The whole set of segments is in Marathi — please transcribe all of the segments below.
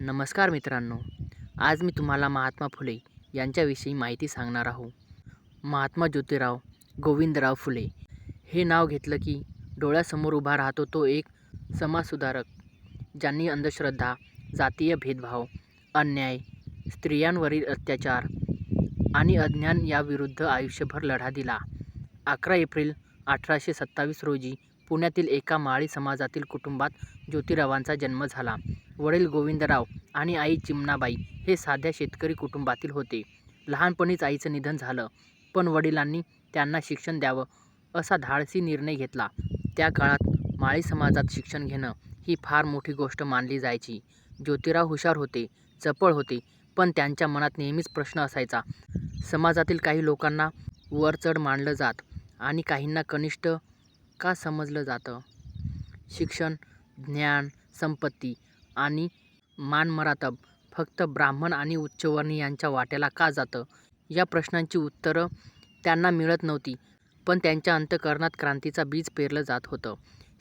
नमस्कार मित्रांनो आज मी तुम्हाला महात्मा फुले यांच्याविषयी माहिती सांगणार आहो महात्मा ज्योतिराव गोविंदराव फुले हे नाव घेतलं की डोळ्यासमोर उभा राहतो तो एक समाजसुधारक ज्यांनी अंधश्रद्धा जातीय भेदभाव अन्याय स्त्रियांवरील अत्याचार आणि अज्ञान याविरुद्ध आयुष्यभर लढा दिला. अकरा एप्रिल अठराशे सत्तावीस रोजी पुण्यातील एका माळी समाजातील कुटुंबात ज्योतिरावांचा जन्म झाला. वडील गोविंदराव आणि आई चिमणाबाई हे साध्या शेतकरी कुटुंबातील होते. लहानपणीच आईचं निधन झालं पण वडिलांनी त्यांना शिक्षण द्यावं असा धाडसी निर्णय घेतला. त्या काळात माळी समाजात शिक्षण घेणं ही फार मोठी गोष्ट मानली जायची. ज्योतिराव हुशार होते चपळ होते पण त्यांच्या मनात नेहमीच प्रश्न असायचा. समाजातील काही लोकांना वरचढ मानलं जात आणि काहींना कनिष्ठ का समजलं जातं? शिक्षण ज्ञान संपत्ती आणि मानमरातब फक्त ब्राह्मण आणि उच्चवर्णी यांच्या वाट्याला का जातं? या प्रश्नांची उत्तरं त्यांना मिळत नव्हती पण त्यांच्या अंतःकरणात क्रांतीचा बीज पेरलं जात होतं.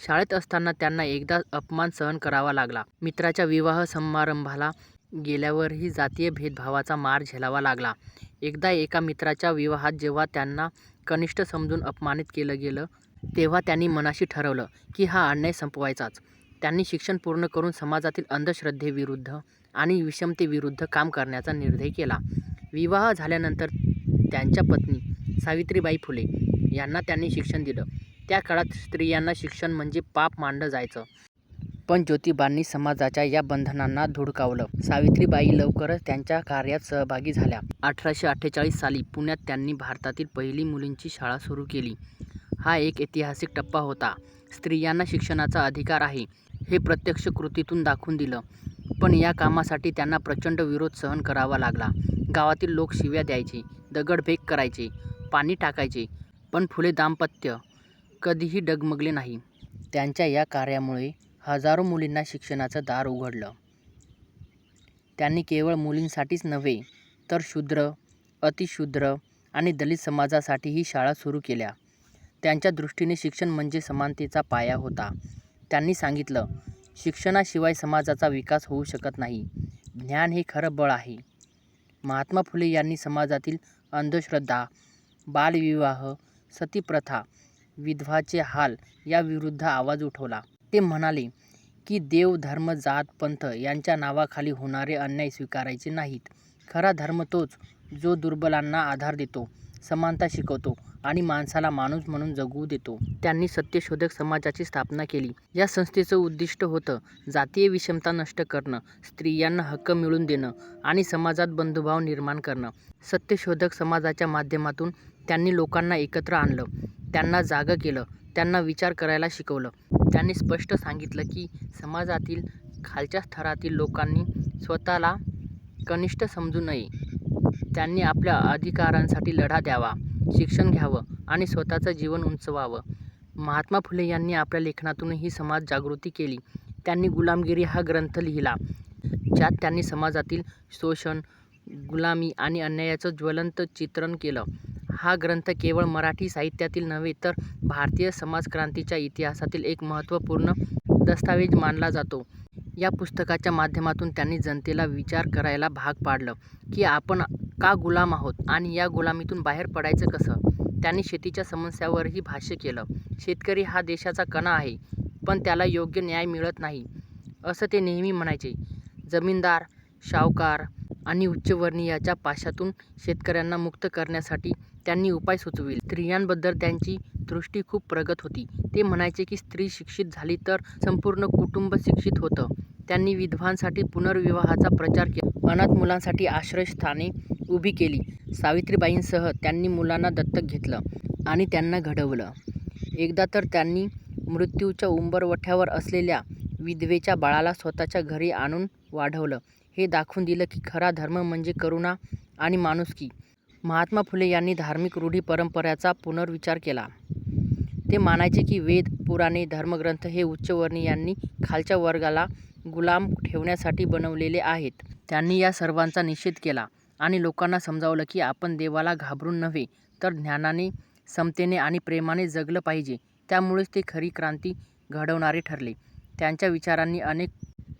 शाळेत असताना त्यांना एकदा अपमान सहन करावा लागला. मित्राच्या विवाह समारंभाला गेल्यावरही जातीय भेदभावाचा मार झेलावा लागला. एकदा एका मित्राच्या विवाहात जेव्हा त्यांना कनिष्ठ समजून अपमानित केलं गेलं तेव्हा त्यांनी मनाशी ठरवलं की हा अन्याय संपवायचाच. त्यांनी शिक्षण पूर्ण करून समाजातील अंधश्रद्धेविरुद्ध आणि विषमतेविरुद्ध काम करण्याचा निर्णय केला. विवाह झाल्यानंतर त्यांच्या पत्नी सावित्रीबाई फुले यांना त्यांनी शिक्षण दिलं. त्या काळात स्त्रियांना शिक्षण म्हणजे पाप मानलं जायचं. पण ज्योतिबांनी समाजाच्या या बंधनांना धुडकावलं. सावित्रीबाई लवकरच त्यांच्या कार्यात सहभागी झाल्या. अठराशे अठ्ठेचाळीस साली पुण्यात त्यांनी भारतातील पहिली मुलींची शाळा सुरू केली. हा एक ऐतिहासिक टप्पा होता. स्त्रियांना शिक्षणाचा अधिकार आहे हे प्रत्यक्ष कृतीतून दाखवून दिलं. पण या कामासाठी त्यांना प्रचंड विरोध सहन करावा लागला. गावातील लोक शिव्या द्यायचे दगडफेक करायचे पाणी टाकायचे पण फुले दाम्पत्य कधीही डगमगले नाही. त्यांच्या या कार्यामुळे हजारो मुलींना शिक्षणाचं दार उघडलं. त्यांनी केवळ मुलींसाठीच नव्हे तर शूद्र अतिशूद्र आणि दलित समाजासाठीही शाळा सुरू केल्या. त्यांच्या दृष्टीने शिक्षण म्हणजे समानतेचा पाया होता. त्यांनी सांगितलं शिक्षणाशिवाय समाजाचा विकास होऊ शकत नाही. ज्ञान हे खरं बळ आहे. महात्मा फुले यांनी समाजातील अंधश्रद्धा बालविवाह सतीप्रथा विधवाचे हाल याविरुद्ध आवाज उठवला. ते म्हणाले की देव धर्म जात पंथ यांच्या नावाखाली होणारे अन्याय स्वीकारायचे नाहीत. खरा धर्म तोच जो दुर्बलांना आधार देतो समानता शिकवतो आणि माणसाला माणूस म्हणून जगू देतो. त्यांनी सत्यशोधक समाजाची स्थापना केली. या संस्थेचं उद्दिष्ट होतं जातीय विषमता नष्ट करणं स्त्रियांना हक्क मिळवून देणं आणि समाजात बंधुभाव निर्माण करणं. सत्यशोधक समाजाच्या माध्यमातून त्यांनी लोकांना एकत्र आणलं. त्यांना जागं केलं. त्यांना विचार करायला शिकवलं. त्यांनी स्पष्ट सांगितलं की समाजातील खालच्या स्तरातील लोकांनी स्वतःला कनिष्ठ समजू नये. त्यांनी आपल्या अधिकारांसाठी लढा द्यावा शिक्षण घ्यावं आणि स्वतःचं जीवन उंचवावं. महात्मा फुले यांनी आपल्या लेखनातून ही समाज जागृती केली. त्यांनी गुलामगिरी हा ग्रंथ लिहिला ज्यात त्यांनी समाजातील शोषण गुलामी आणि अन्यायाचं ज्वलंत चित्रण केलं. हा ग्रंथ केवळ मराठी साहित्यातील नव्हे तर भारतीय समाजक्रांतीच्या इतिहासातील एक महत्त्वपूर्ण दस्तावेज मानला जातो. या पुस्तकाच्या माध्यमातून त्यांनी जनतेला विचार करायला भाग पाडलं की आपण का गुलाम आहोत आणि या गुलामीतून बाहेर पडायचं कसं? त्यांनी शेतीच्या समस्यावरही भाष्य केलं. शेतकरी हा देशाचा कणा आहे पण त्याला योग्य न्याय मिळत नाही असं ते नेहमी म्हणायचे. जमीनदार सावकार आणि उच्चवर्णीयाच्या पाशातून शेतकऱ्यांना मुक्त करण्यासाठी त्यांनी उपाय सुचविले. स्त्रियांबद्दल त्यांची दृष्टी खूप प्रगत होती. ते म्हणायचे की स्त्री शिक्षित झाली तर संपूर्ण कुटुंब शिक्षित होतं. त्यांनी विधवांसाठी पुनर्विवाहाचा प्रचार केला. अनाथ मुलांसाठी आश्रयस्थाने उभी केली. सावित्रीबाईंसह त्यांनी मुलांना दत्तक घेतलं आणि त्यांना घडवलं. एकदा तर त्यांनी मृत्यूच्या उंबरवठ्यावर असलेल्या विधवेच्या बाळाला स्वतःच्या घरी आणून वाढवलं. हे दाखवून दिलं की खरा धर्म म्हणजे करुणा आणि माणुसकी. महात्मा फुले यांनी धार्मिक रूढी परंपराचा पुनर्विचार केला. ते मानायचे की वेद पुराणे धर्मग्रंथ हे उच्चवर्णीयांनी खालच्या वर्गाला गुलाम ठेवण्यासाठी बनवलेले आहेत. त्यांनी या सर्वांचा निषेध केला आणि लोकांना समजावलं की आपण देवाला घाबरून नव्हे तर ज्ञानाने समतेने आणि प्रेमाने जगलं पाहिजे. त्यामुळेच ते खरी क्रांती घडवणारे ठरले. त्यांच्या विचारांनी अनेक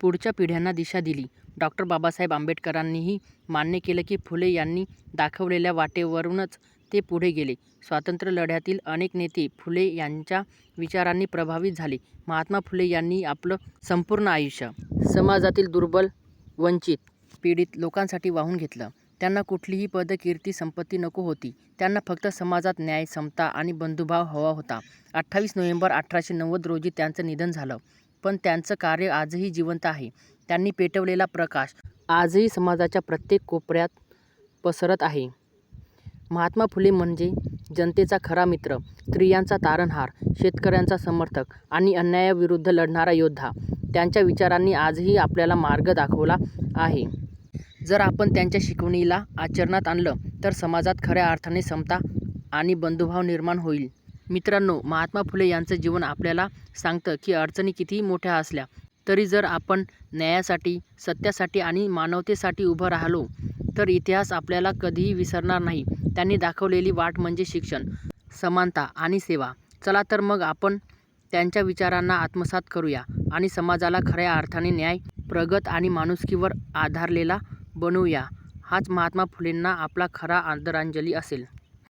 पुढच्या पिढ्यांना दिशा दिली. डॉक्टर बाबासाहेब आंबेडकरांनीही मान्य केलं की फुले यांनी दाखवलेल्या वाटेवरूनच ते पुढे गेले. स्वातंत्र्य लढ्यातील अनेक नेते फुले यांच्या विचारांनी प्रभावित झाले. महात्मा फुले यांनी आपलं संपूर्ण आयुष्य समाजातील दुर्बल, वंचित, पीडित लोकांसाठी वाहून घेतलं. त्यांना कुठलीही पद, कीर्ती, संपत्ती नको होती. त्यांना फक्त समाजात न्याय, समता आणि बंधुभाव हवा होता. अठ्ठावीस नोव्हेंबर अठराशे नव्वद रोजी त्यांचं निधन झालं. पण त्यांचं कार्य आजही जिवंत आहे. त्यांनी पेटवलेला प्रकाश आजही समाजाच्या प्रत्येक कोपऱ्यात पसरत आहे. महात्मा फुले म्हणजे जनतेचा खरा मित्र, स्त्रियांचा तारणहार, शेतकऱ्यांचा समर्थक आणि अन्यायाविरुद्ध लढणारा योद्धा. त्यांच्या विचारांनी आजही आपल्याला मार्ग दाखवला आहे. जर आपण त्यांच्या शिकवणीला आचरणात आणलं तर समाजात खऱ्या अर्थाने समता आणि बंधुभाव निर्माण होईल. मित्रांनो, महात्मा फुले यांचं जीवन आपल्याला सांगतं की अडचणी कितीही मोठ्या असल्या तरी जर आपण न्यायासाठी, सत्यासाठी आणि मानवतेसाठी उभं राहिलो तर इतिहास आपल्याला कधीही विसरणार नाही. त्यांनी दाखवलेली वाट म्हणजे शिक्षण, समानता आणि सेवा. चला तर मग आपण त्यांच्या विचारांना आत्मसात करूया आणि समाजाला खऱ्या अर्थाने न्याय, प्रगती आणि माणुसकीवर आधारलेला बनवूया. हाच महात्मा फुलेंना आपला खरा आदरांजली असेल.